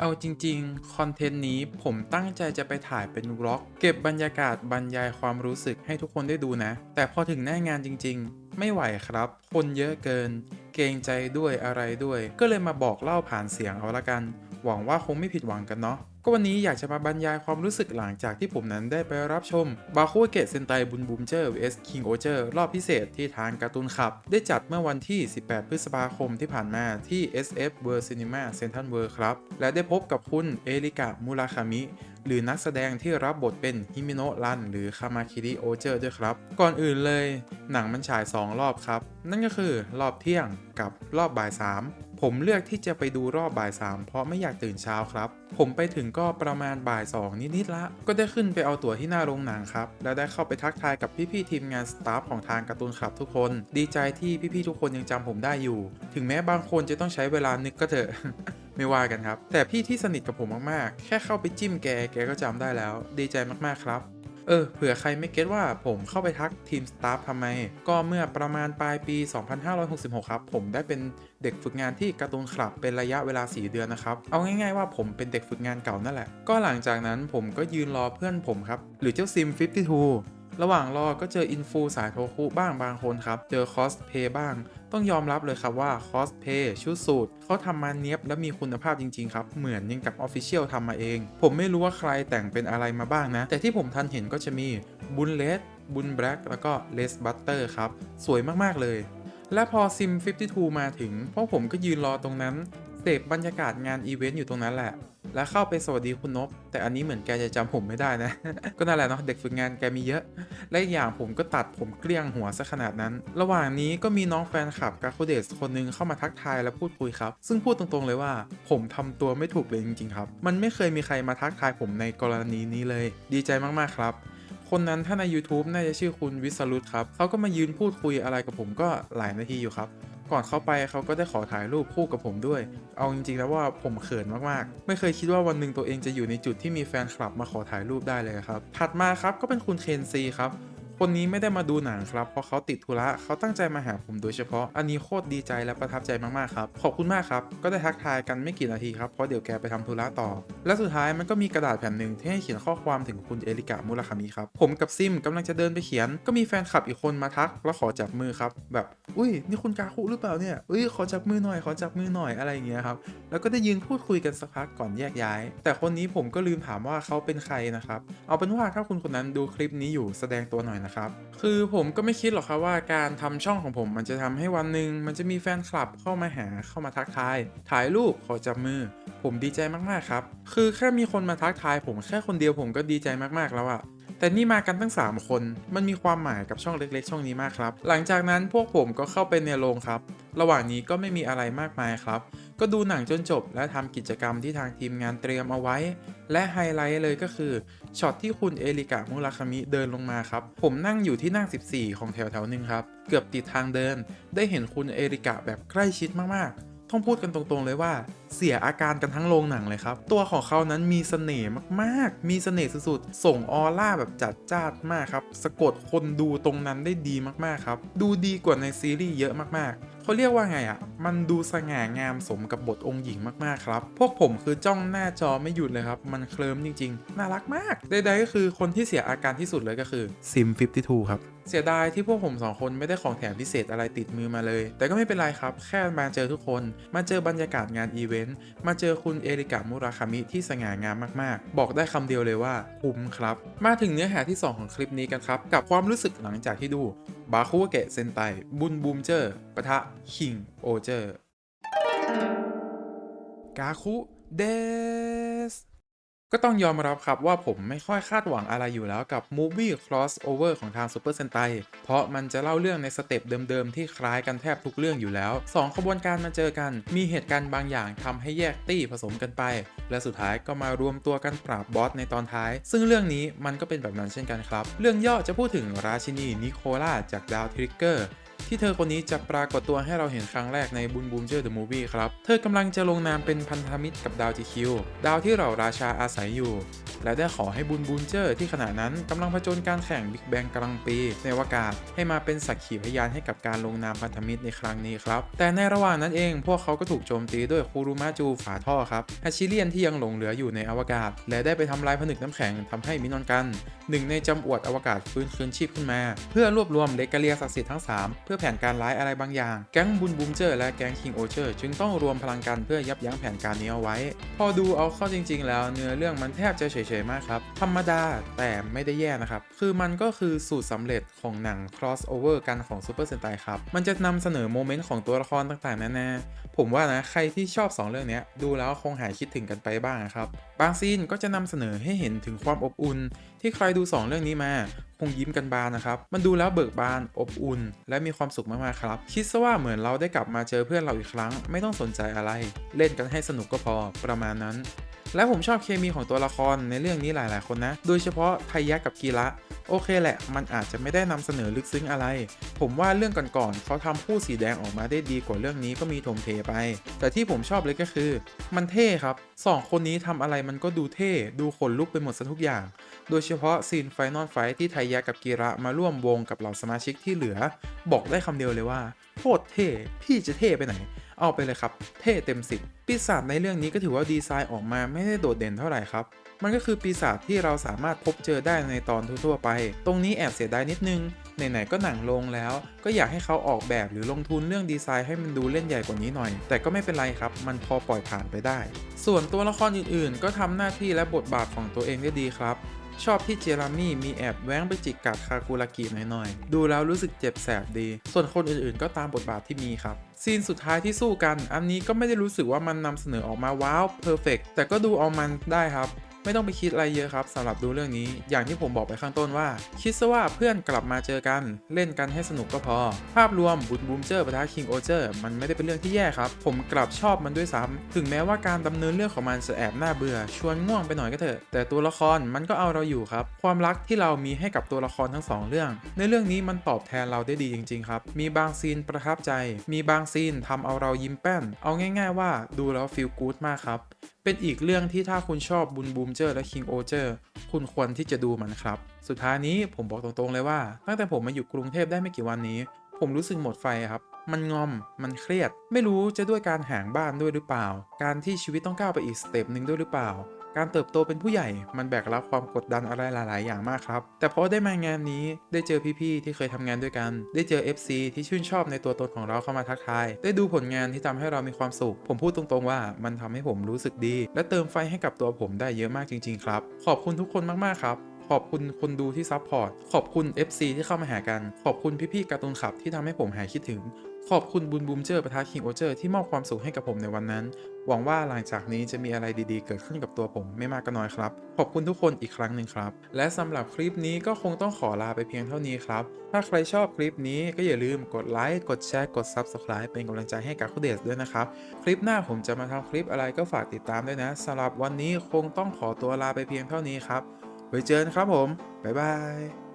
เอาจริงๆ คอนเทนต์นี้ผมตั้งใจจะไปถ่ายเป็นวล็อก เก็บบรรยากาศบรรยายความรู้สึกให้ทุกคนได้ดูนะ แต่พอถึงหน้างานจริง ๆ ไม่ไหวครับ คนเยอะเกิน เกรงใจด้วยอะไรด้วย ก็เลยมาบอกเล่าผ่านเสียงเอาละกัน หวังว่าคงไม่ผิดหวังกันเนาะ ก็วันนี้อยากจะมาบรรยายความรู้สึกหลังจากที่ผมนั้นได้ไปรับชมบาคูเกตเซนไตบุนบูมเจอร์ vs King o เจอร์รอบพิเศษที่ทางการ์ตูนขับ ได้จัดเมื่อวันที่ 18 พฤษภาคมที่ผ่านมาที่ SF World Cinema Central World ครับ และได้พบกับคุณเอริกะมูราคามิ หรือนักแสดงที่รับบทเป็นฮิมิโนะรันหรือคามาคิริโอเจอร์ด้วยครับ ก่อนอื่นเลย หนังมันฉาย 2 รอบครับ นั่นก็คือรอบเที่ยงกับรอบบ่าย 3 ผมเลือกที่จะไปดูรอบบ่าย3เพราะไม่อยากตื่นเช้าครับ ผมไปถึงก็ประมาณบ่าย2นิดๆละ ก็ได้ขึ้นไปเอาตั๋วที่หน้าโรงหนังครับ แล้วได้เข้าไปทักทายกับพี่ๆทีมงานสตาฟของทางการ์ตูนคลับทุกคน ดีใจที่พี่ๆทุกคนยังจำผมได้อยู่ ถึงแม้บางคนจะต้องใช้เวลานึกก็เถอะไม่ว่ากันครับ แต่พี่ที่สนิทกับผมมากๆ แค่เข้าไปจิ้มแก แกก็จำได้แล้ว ดีใจมากๆครับ เออ เผื่อใครไม่เก็ตว่าผมเข้าไปทักทีมสตาฟทำไม ก็เมื่อประมาณปลายปี 2566 ครับ ผมได้เป็นเด็กฝึกงานที่การ์ตูนคลับเป็นระยะเวลา 4 เดือนนะครับ เอาง่ายๆว่าผมเป็นเด็กฝึกงานเก่านั่นแหละ ก็หลังจากนั้นผมก็ยืนรอเพื่อนผมครับ หรือเจ้าซิม52 ระหว่างรอก็เจออินฟูสายโทคุบ้างบางคนครับ เจอคอสเพย์บ้าง ต้องยอมรับเลยครับว่าคอสเพย์ชุดสูตรเขาทำมาเนี้ยบและมีคุณภาพจริง ๆ ครับ เหมือนยังกับออฟฟิเชียลทำมาเอง ผมไม่รู้ว่าใครแต่งเป็นอะไรมาบ้างนะ แต่ที่ผมทันเห็นก็จะมีบุนเลสบุนแบล็กแล้วก็เลสบัตเตอร์ครับ สวยมากๆเลย และพอซิม52 มาถึงพวกผมก็ยืนรอตรงนั้นเสพบรรยากาศงานอีเวนต์อยู่ตรงนั้นแหละ แล้วเข้าไปสวัสดีคุณนบแต่อันนี้เหมือนแกจะจำผมไม่ได้นะ ก็นั่นแหละเนาะเด็กฝึกงานแกมีเยอะ และอย่างผมก็ตัดผมเกลี้ยงหัวซะขนาดนั้น ระหว่างนี้ก็มีน้องแฟนคลับกาโคเดสคนหนึงเข้ามาทักทายและพูดคุยครับ ซึ่งพูดตรงๆเลยว่า ผมทำตัวไม่ถูกเลยจริงๆครับ มันไม่เคยมีใครมาทักทายผมในกรณีนี้เลย ดีใจมากๆครับคนนั้นถ้าใน YouTube น่าจะชื่อคุณวิสรุตครับ เขาก็มายืนพูดคุยอะไรกับผมก็หลายนาทีอยู่ครับ ก่อนเข้าไปเขาก็ได้ขอถ่ายรูปคู่กับผมด้วย เอาจริงๆแล้วว่าผมเขินมากๆ ไม่เคยคิดว่าวันหนึ่งตัวเองจะอยู่ในจุดที่มีแฟนคลับมาขอถ่ายรูปได้เลยครับ ถัดมาครับก็เป็นคุณเคนซีครับ คนนี้ไม่ได้มาดูหนังครับ เพราะเขาติดธุระเขาตั้งใจมาหาผมโดยเฉพาะ อันนี้โคตรดีใจและประทับใจมากๆครับ ขอบคุณมากครับ ก็ได้ทักทายกันไม่กี่นาทีครับ เพราะเดี๋ยวแกไปทำธุระต่อ และสุดท้ายมันก็มีกระดาษแผ่นหนึ่งที่ให้เขียนข้อความถึงคุณเอริกะมุราคามิครับ ผมกับซิมกำลังจะเดินไปเขียน ก็มีแฟนคลับอีกคนมาทักแล้วขอจับมือครับ แบบ อุ้ย นี่คุณกาคุหรือเปล่าเนี่ย อุ้ย ขอจับมือหน่อย ขอจับมือหน่อย อะไรอย่างเงี้ยครับ แล้วก็ได้ยืนพูดคุยกันสักพักก่อนแยกย้าย แต่คนนี้ผมก็ลืมถามว่าเขาเป็นใครนะครับ เอาเป็นว่าถ้าคุณคนนั้นดูคลิปนี้อยู่แสดงตัวหน่อยนะครับ คือผมก็ไม่คิดหรอกครับว่าการทำช่องของผมมันจะทำให้วันหนึ่งมันจะมีแฟนคลับเข้ามาหาเข้ามาทักทาย ถ่ายรูปขอจับมือ ผมดีใจมากๆครับ คือแค่มีคนมาทักทาย ผมแค่คนเดียวผมก็ดีใจมากๆแล้วอะแต่นี่มากันตั้ง 3 คน มันมีความหมายกับช่องเล็กๆ ช่องนี้มากครับ หลังจากนั้นพวกผมก็เข้าไปในโรงครับ ระหว่างนี้ก็ไม่มีอะไรมากมายครับ ก็ดูหนังจนจบและทำกิจกรรมที่ทางทีมงานเตรียมเอาไว้ และไฮไลท์เลยก็คือช็อตที่คุณเอริกะมุราคามิเดินลงมาครับ ผมนั่งอยู่ที่นั่ง 14 ของแถวแถวๆหนึ่งครับ เกือบติดทางเดิน ได้เห็นคุณเอริกะแบบใกล้ชิดมากๆต้องพูดกันตรงๆเลยว่า เสียอาการกันทั้งโรงหนังเลยครับ ตัวของเขานั้นมีเสน่ห์มากๆ มีเสน่ห์สุดๆ ส่งออร่าแบบจัดจ้านมากครับ สะกดคนดูตรงนั้นได้ดีมากๆครับ ดูดีกว่าในซีรีส์เยอะมากๆเขาเรียกว่าไงอะ่ะ มันดูสง่างามสมกับบทองค์หญิงมากๆครับ พวกผมคือจ้องหน้าจอไม่หยุดเลยครับ มันเคลิ้มจริงๆ น่ารักมากใดๆก็คือคนที่เสียอาการที่สุดเลยก็คือซิม52ครับ เสียดายที่พวกผมสองคนไม่ได้ของแถมพิเศษอะไรติดมือมาเลย แต่ก็ไม่เป็นไรครับ แค่มาเจอทุกคน มาเจอบรรยากาศงานอีเวนต์ มาเจอคุณเอริกะมุราคามิที่สง่างามมากๆ บอกได้คำเดียวเลยว่าคุ้มครับ มาถึงเนื้อหาที่ 2 ของคลิปนี้กันครับ กับความรู้สึกหลังจากที่ดูบาคุเกะเซนไตบุนบูมเจอร์ปะทะคิงโอเจอร์กาคุเดสก็ต้องยอมรับครับว่าผมไม่ค่อยคาดหวังอะไรอยู่แล้วกับ Movie Crossover ของทาง Super Sentai เพราะมันจะเล่าเรื่องในสเต็ปเดิมๆ ที่คล้ายกันแทบทุกเรื่องอยู่แล้ว 2 ขบวนการมาเจอกัน มีเหตุการณ์บางอย่างทำให้แยกตี้ผสมกันไป และสุดท้ายก็มารวมตัวกันปราบบอสในตอนท้าย ซึ่งเรื่องนี้มันก็เป็นแบบนั้นเช่นกันครับ เรื่องย่อจะพูดถึงราชินีนิโคล่าจากดาวทริกเกอร์ ที่เธอคนนี้จะปรากฏตัวให้เราเห็นครั้งแรกในบุนบูมเจอร์เดอะมูวี่ครับ เธอกำลังจะลงนามเป็นพันธมิตรกับดาวจีคิวดาวที่เหล่าราชาอาศัยอยู่ และได้ขอให้บุนบูมเจอร์ที่ขณะนั้นกำลังผจญการแข่งบิ๊กแบงกลางปี ในอวกาศให้มาเป็นสักขีพยานให้กับการลงนามพันธมิตรในครั้งนี้ครับ แต่ในระหว่างนั้นเองพวกเขาก็ถูกโจมตีด้วยคูรุมาจูฝาท่อครับแฮชิเลียนที่ยังหลงเหลืออยู่ในอวกาศ และได้ไปทำลายผนึกน้ำแข็งทำให้มินอนกันหนึ่งในจำอวดอวกาศฟื้นคืนชีพขึ้นมา เพื่อรวบรวมเลกาเลียศักดิ์สิทธิ์ทั้ง 3 เพื่อแผนการร้ายอะไรบางอย่าง แก๊งบุนบูมเจอร์และแก๊งคิงโอเชอร์จึงต้องรวมพลังกันเพื่อยับยั้งแผนการนี้เอาไว้ พอดูเอาเข้าจริง ๆ แล้วเนื้อเรื่องมันแทบจะเฉยๆมากครับ ธรรมดาแต่ไม่ได้แย่นะครับ คือมันก็คือสูตรสำเร็จของหนัง crossover กันของ Super Sentai ครับ มันจะนำเสนอโมเมนต์ของตัวละครต่างๆแนานาผมว่านะใครที่ชอบ 2 เรื่องนี้ดูแล้วคงหายคิดถึงกันไปบ้างครับ บางซีนก็จะนำเสนอให้เห็นถึงความอบอุ่นที่ใครดู 2 เรื่องนี้มา งยิ้มกันบานนะครับ มันดูแล้วเบิกบาน อบอุ่น และมีความสุขมากๆครับ คิดซะว่าเหมือนเราได้กลับมาเจอเพื่อนเราอีกครั้ง ไม่ต้องสนใจอะไร เล่นกันให้สนุกก็พอประมาณนั้น และผมชอบเคมีของตัวละครในเรื่องนี้หลาย ๆ คนนะ โดยเฉพาะไทยะกับกีระ โอเคแหละ มันอาจจะไม่ได้นำเสนอลึกซึ้งอะไร ผมว่าเรื่องก่อนๆเขาทำคู่สีแดงออกมาได้ดีกว่าเรื่องนี้ก็มีถมเทไป แต่ที่ผมชอบเลยก็คือ มันเท่ครับสองคนนี้ทำอะไรมันก็ดูเท่ ดูขนลุกไปหมดซะทุกอย่าง โดยเฉพาะซีนไฟนอลไฟที่ไทยะกับกีระมาร่วมวงกับเหล่าสมาชิกที่เหลือ บอกได้คำเดียวเลยว่าโคตรเท่ พี่จะเท่ไปไหน เอาไปเลยครับ เท่เต็มสิบปีศาจในเรื่องนี้ก็ถือว่าดีไซน์ออกมาไม่ได้โดดเด่นเท่าไหร่ครับ มันก็คือปีศาจที่เราสามารถพบเจอได้ในตอนทั่วๆไป ตรงนี้แอบเสียดายนิดนึงไหนๆก็หนังลงแล้ว ก็อยากให้เขาออกแบบหรือลงทุนเรื่องดีไซน์ให้มันดูเล่นใหญ่กว่านี้หน่อย แต่ก็ไม่เป็นไรครับ มันพอปล่อยผ่านไปได้ ส่วนตัวละครอื่นๆ ก็ทำหน้าที่และบทบาทของตัวเองได้ดีครับ ชอบที่เจรามี่มีแอบแว้งไปจิกกัดคากุรากิหน่อยๆ ดูแล้วรู้สึกเจ็บแสบดี ส่วนคนอื่นๆ ก็ตามบทบาทที่มีครับซีนสุดท้ายที่สู้กัน อันนี้ก็ไม่ได้รู้สึกว่ามันนำเสนอออกมาว้าวเพอร์เฟกแต่ก็ดูเอามันได้ครับ ไม่ต้องไปคิดอะไรเยอะครับสำหรับดูเรื่องนี้ อย่างที่ผมบอกไปข้างต้นว่า คิดซะว่าเพื่อนกลับมาเจอกัน เล่นกันให้สนุกก็พอ ภาพรวมบุญบูมเจอร์ปะทะคิงโอเจอร์มันไม่ได้เป็นเรื่องที่แย่ครับ ผมกลับชอบมันด้วยซ้ำถึงแม้ว่าการดำเนินเรื่องของมันจะแอบน่าเบื่อ ชวนง่วงไปหน่อยก็เถอะ แต่ตัวละครมันก็เอาเราอยู่ครับ ความรักที่เรามีให้กับตัวละครทั้งสองเรื่อง ในเรื่องนี้มันตอบแทนเราได้ดีจริง ๆ ครับ มีบางซีนประทับใจ มีบางซีนทำเอาเรายิ้มแป้น เอาง่าย ๆ ว่าดูแล้วฟีลกู๊ดมากครับ เป็นอีกเรื่องที่ถ้าคุณชอบบุญบูมเจอร์และคิงโอเจอร์คุณควรที่จะดูมันครับ สุดท้ายนี้ผมบอกตรงๆเลยว่า ตั้งแต่ผมมาอยู่กรุงเทพได้ไม่กี่วันนี้ ผมรู้สึกหมดไฟครับมันงอม มันเครียด ไม่รู้จะด้วยการห่างบ้านด้วยหรือเปล่า การที่ชีวิตต้องก้าวไปอีกสเต็ปหนึ่งด้วยหรือเปล่า การเติบโตเป็นผู้ใหญ่มันแบกรับความกดดันอะไรหลาย ๆ อย่างมากครับ แต่พอได้มางานนี้ได้เจอพี่ๆที่เคยทำงานด้วยกัน ได้เจอ FC ที่ชื่นชอบในตัวตนของเราเข้ามาทักทาย ได้ดูผลงานที่ทำให้เรามีความสุข ผมพูดตรง ๆ ว่ามันทำให้ผมรู้สึกดี และเติมไฟให้กับตัวผมได้เยอะมากจริง ๆ ครับ ขอบคุณทุกคนมาก ๆ ครับขอบคุณคนดูที่ซัพพอร์ต ขอบคุณ FC ที่เข้ามาหากัน ขอบคุณพี่ๆการ์ตูนขับที่ทำให้ผมหายคิดถึง ขอบคุณบุญบูมเจอร์ประทานคิงโอเจอร์ที่มอบความสุขให้กับผมในวันนั้น หวังว่าหลังจากนี้จะมีอะไรดีๆ เกิดขึ้นกับตัวผมไม่มากก็น้อยครับ ขอบคุณทุกคนอีกครั้งหนึ่งครับ และสำหรับคลิปนี้ก็คงต้องขอลาไปเพียงเท่านี้ครับ ถ้าใครชอบคลิปนี้ก็อย่าลืมกดไลค์กดแชร์กด Subscribe เป็นกำลังใจให้กับคุณเดชด้วยนะครับ คลิปหน้าผมจะมาทำคลิปอะไรก็ฝากติดตามด้วยนะสำหรับวันนี้คงต้องขอตัวลาไปเพียงเท่านี้ครับไว้เจอกันครับผมบ๊ายบาย